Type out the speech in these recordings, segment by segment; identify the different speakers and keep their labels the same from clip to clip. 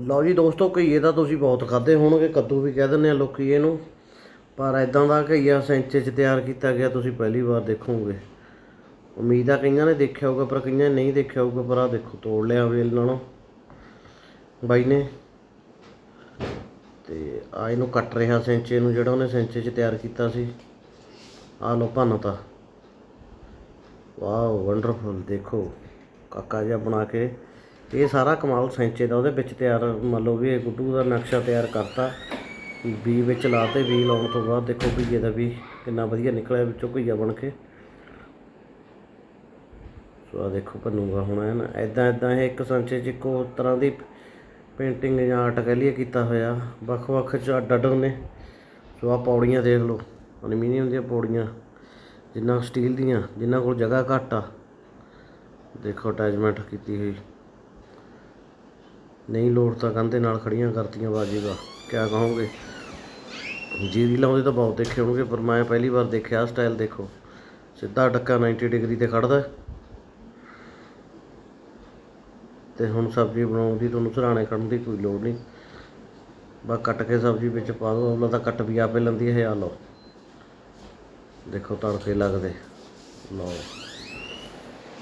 Speaker 1: ਲਓ ਜੀ ਦੋਸਤੋ, ਘਈਏ ਤਾਂ ਤੁਸੀਂ ਬਹੁਤ ਖਾਦੇ ਹੋਣਗੇ, ਕੱਦੂ ਵੀ ਕਹਿ ਦਿੰਦੇ ਆ ਲੋਕੀ ਇਹਨੂੰ। ਪਰ ਐਦਾਂ ਦਾ ਘਈਆ ਸੈਂਚੇ 'ਚ ਤਿਆਰ ਕੀਤਾ ਗਿਆ, ਤੁਸੀਂ ਪਹਿਲੀ ਵਾਰ ਦੇਖੋਗੇ। ਉਮੀਦ ਆ ਕਈਆਂ ਨੇ ਦੇਖਿਆ ਹੋਊਗਾ, ਪਰ ਕਈਆਂ ਨੇ ਨਹੀਂ ਦੇਖਿਆ ਹੋਊਗਾ, ਪਰ ਆ ਦੇਖੋ, ਤੋੜ ਲਿਆ ਵੇਲ ਨਾਲੋਂ। ਬਾਈ ਨੇ। ਤੇ ਆ ਇਹਨੂੰ ਕੱਟ ਰਿਹਾ ਸੈਂਚੇ ਨੂੰ, ਜਿਹੜਾ ਉਹਨੇ ਸੈਂਚੇ 'ਚ ਤਿਆਰ ਕੀਤਾ ਸੀ। ਆ ਲੋ ਭੰਨਤਾ ਵਾਓ ਵੰਡਰਫੁਲ ਦੇਖੋ। ਕਾਕਾ ਜਿਹਾ ਬਣਾ ਕੇ ਇਹ ਸਾਰਾ ਕਮਾਲ ਸੈਂਚੇ ਦਾ, ਉਹਦੇ ਵਿੱਚ ਤਿਆਰ ਮੰਨ ਲਓ ਵੀ ਇਹ ਗੁੱਡੂ ਦਾ ਨਕਸ਼ਾ ਤਿਆਰ ਕਰਤਾ। ਬੀ ਵਿੱਚ ਲਾਤੇ ਵੀ ਲਾਉਣ ਤੋਂ ਬਾਅਦ ਦੇਖੋ ਘਈਏ ਦਾ ਵੀ ਕਿੰਨਾ ਵਧੀਆ ਨਿਕਲਿਆ ਵਿੱਚੋਂ ਘਈਆ ਬਣ ਕੇ। ਸੋ ਆ ਦੇਖੋ ਭੰਨੂਗਾ ਹੁਣ ਹੈ ਨਾ। ਐਦਾਂ ਐਦਾਂ ਇਹ ਇੱਕ ਸੰਚੇ 'ਚ ਇੱਕੋ ਤਰ੍ਹਾਂ ਦੀ ਪੇਂਟਿੰਗ ਜਾਂ ਆਰਟ ਕਹਿ ਲਈਏ ਕੀਤਾ ਹੋਇਆ। ਵੱਖ-ਵੱਖ ਚ ਅੱਡ ਅੱਡ ਨੇ ਸੋ ਆ ਪੌੜੀਆਂ ਦੇਖ ਲਓ। ਐਲੂਮੀਨੀਅਮ ਦੀਆਂ ਪੌੜੀਆਂ, ਜਿੰਨਾ ਸਟੀਲ ਦੀਆਂ, ਜਿੰਨਾ ਕੋਲ ਜਗ੍ਹਾ ਘੱਟ ਆ। ਦੇਖੋ ਅਟੈਚਮੈਂਟ ਕੀਤੀ ਹੋਈ। ਨਹੀਂ ਲੋੜ ਤਾਂ ਕੰਧੇ ਨਾਲ ਖੜੀਆਂ ਕਰਤੀਆਂ ਬਾਜੀ ਦਾ। ਕਿਆ ਕਹੋਗੇ? ਜੀਰੀ ਲਾਉਂਦੇ ਤਾਂ ਬਹੁਤ ਦੇਖੇ ਹੋਣਗੇ, ਪਰ ਮੈਂ ਪਹਿਲੀ ਵਾਰ ਦੇਖਿਆ, ਆਹ ਸਟਾਈਲ ਦੇਖੋ। ਸਿੱਧਾ ਟੱਕਾ 90 ਡਿਗਰੀ ਤੇ ਖੜਦਾ। ਤੇ ਹੁਣ ਸਬਜ਼ੀ ਬਣਾਉਣ ਦੀ, ਤੁਹਾਨੂੰ ਸਰਾਣੇ ਕੱਢਣ ਦੀ ਕੋਈ ਲੋੜ ਨਹੀਂ। ਬਸ ਕੱਟ ਕੇ ਸਬਜ਼ੀ ਵਿੱਚ ਪਾ ਦਿਓ ਉਹਨਾਂ ਤਾਂ ਕੱਟ ਵੀ ਆਪੇ ਲੈਂਦੀ ਹੈ ਆ ਲਓ। ਦੇਖੋ ਤੜਕੇ ਲੱਗਦੇ। ਲਓ।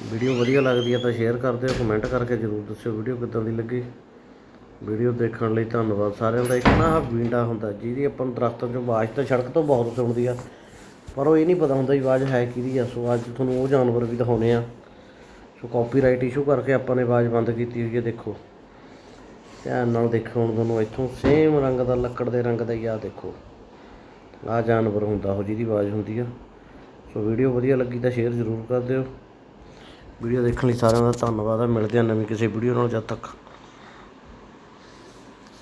Speaker 1: ਵੀਡੀਓ ਵਧੀਆ ਲੱਗਦੀ ਹੈ ਤਾਂ ਸ਼ੇਅਰ ਕਰ ਦਿਓ ਕਮੈਂਟ ਕਰਕੇ ਜਰੂਰ ਦੱਸਿਓ ਵੀਡੀਓ ਕਿੱਦਾਂ ਦੀ ਲੱਗੀ। ਵੀਡੀਓ ਦੇਖਣ ਲਈ ਧੰਨਵਾਦ। ਸਾਰਿਆਂ ਦਾ ਇੱਕ ਨਾ ਵੀਂਡਾ ਹੁੰਦਾ, ਜਿਹਦੀ ਆਪਾਂ ਨੂੰ ਦਰਖਤਾਂ 'ਚੋਂ ਆਵਾਜ਼ ਤਾਂ ਸੜਕ ਤੋਂ ਬਹੁਤ ਸੁਣਦੀ ਆ, ਪਰ ਉਹ ਇਹ ਨਹੀਂ ਪਤਾ ਹੁੰਦਾ ਵੀ ਆਵਾਜ਼ ਹੈ ਕਿਹਦੀ ਆ। ਸੋ ਅੱਜ ਤੁਹਾਨੂੰ ਉਹ ਜਾਨਵਰ ਵੀ ਦਿਖਾਉਣੇ ਆ। ਸੋ ਕਾਪੀਰਾਈਟ ਇਸ਼ੂ ਕਰਕੇ ਆਪਾਂ ਨੇ ਆਵਾਜ਼ ਬੰਦ ਕੀਤੀ ਹੋਈ ਹੈ ਦੇਖੋ। ਧਿਆਨ ਨਾਲ ਦੇਖੋ ਹੁਣ ਤੁਹਾਨੂੰ ਇੱਥੋਂ ਸੇਮ ਰੰਗ ਦਾ, ਲੱਕੜ ਦੇ ਰੰਗ ਦਾ ਹੀ ਆ, ਦੇਖੋ। ਆ ਜਾਨਵਰ ਹੁੰਦਾ, ਉਹ ਜਿਹਦੀ ਆਵਾਜ਼ ਹੁੰਦੀ ਆ। ਸੋ ਵੀਡੀਓ ਵਧੀਆ ਲੱਗੀ ਤਾਂ ਸ਼ੇਅਰ ਜ਼ਰੂਰ ਕਰ ਦਿਓ। ਵੀਡੀਓ ਦੇਖਣ ਲਈ ਸਾਰਿਆਂ ਦਾ ਧੰਨਵਾਦ ਆ। ਮਿਲਦੇ ਆ ਨਵੀਂ ਕਿਸੇ ਵੀਡੀਓ ਨਾਲ, ਜਦ ਤੱਕ।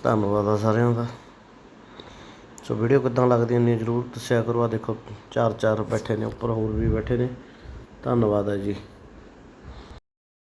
Speaker 1: ਧੰਨਵਾਦ ਆ ਸਾਰਿਆਂ ਦਾ। ਸੋ ਵੀਡੀਓ ਕਿੱਦਾਂ ਲੱਗਦੀਆਂ ਨੇ ਜਰੂਰ ਦੱਸਿਆ ਕਰੋ। ਆ ਦੇਖੋ ਚਾਰ ਚਾਰ ਬੈਠੇ ਨੇ, ਉੱਪਰ ਹੋਰ ਵੀ ਬੈਠੇ ਨੇ। ਧੰਨਵਾਦ ਹੈ ਜੀ।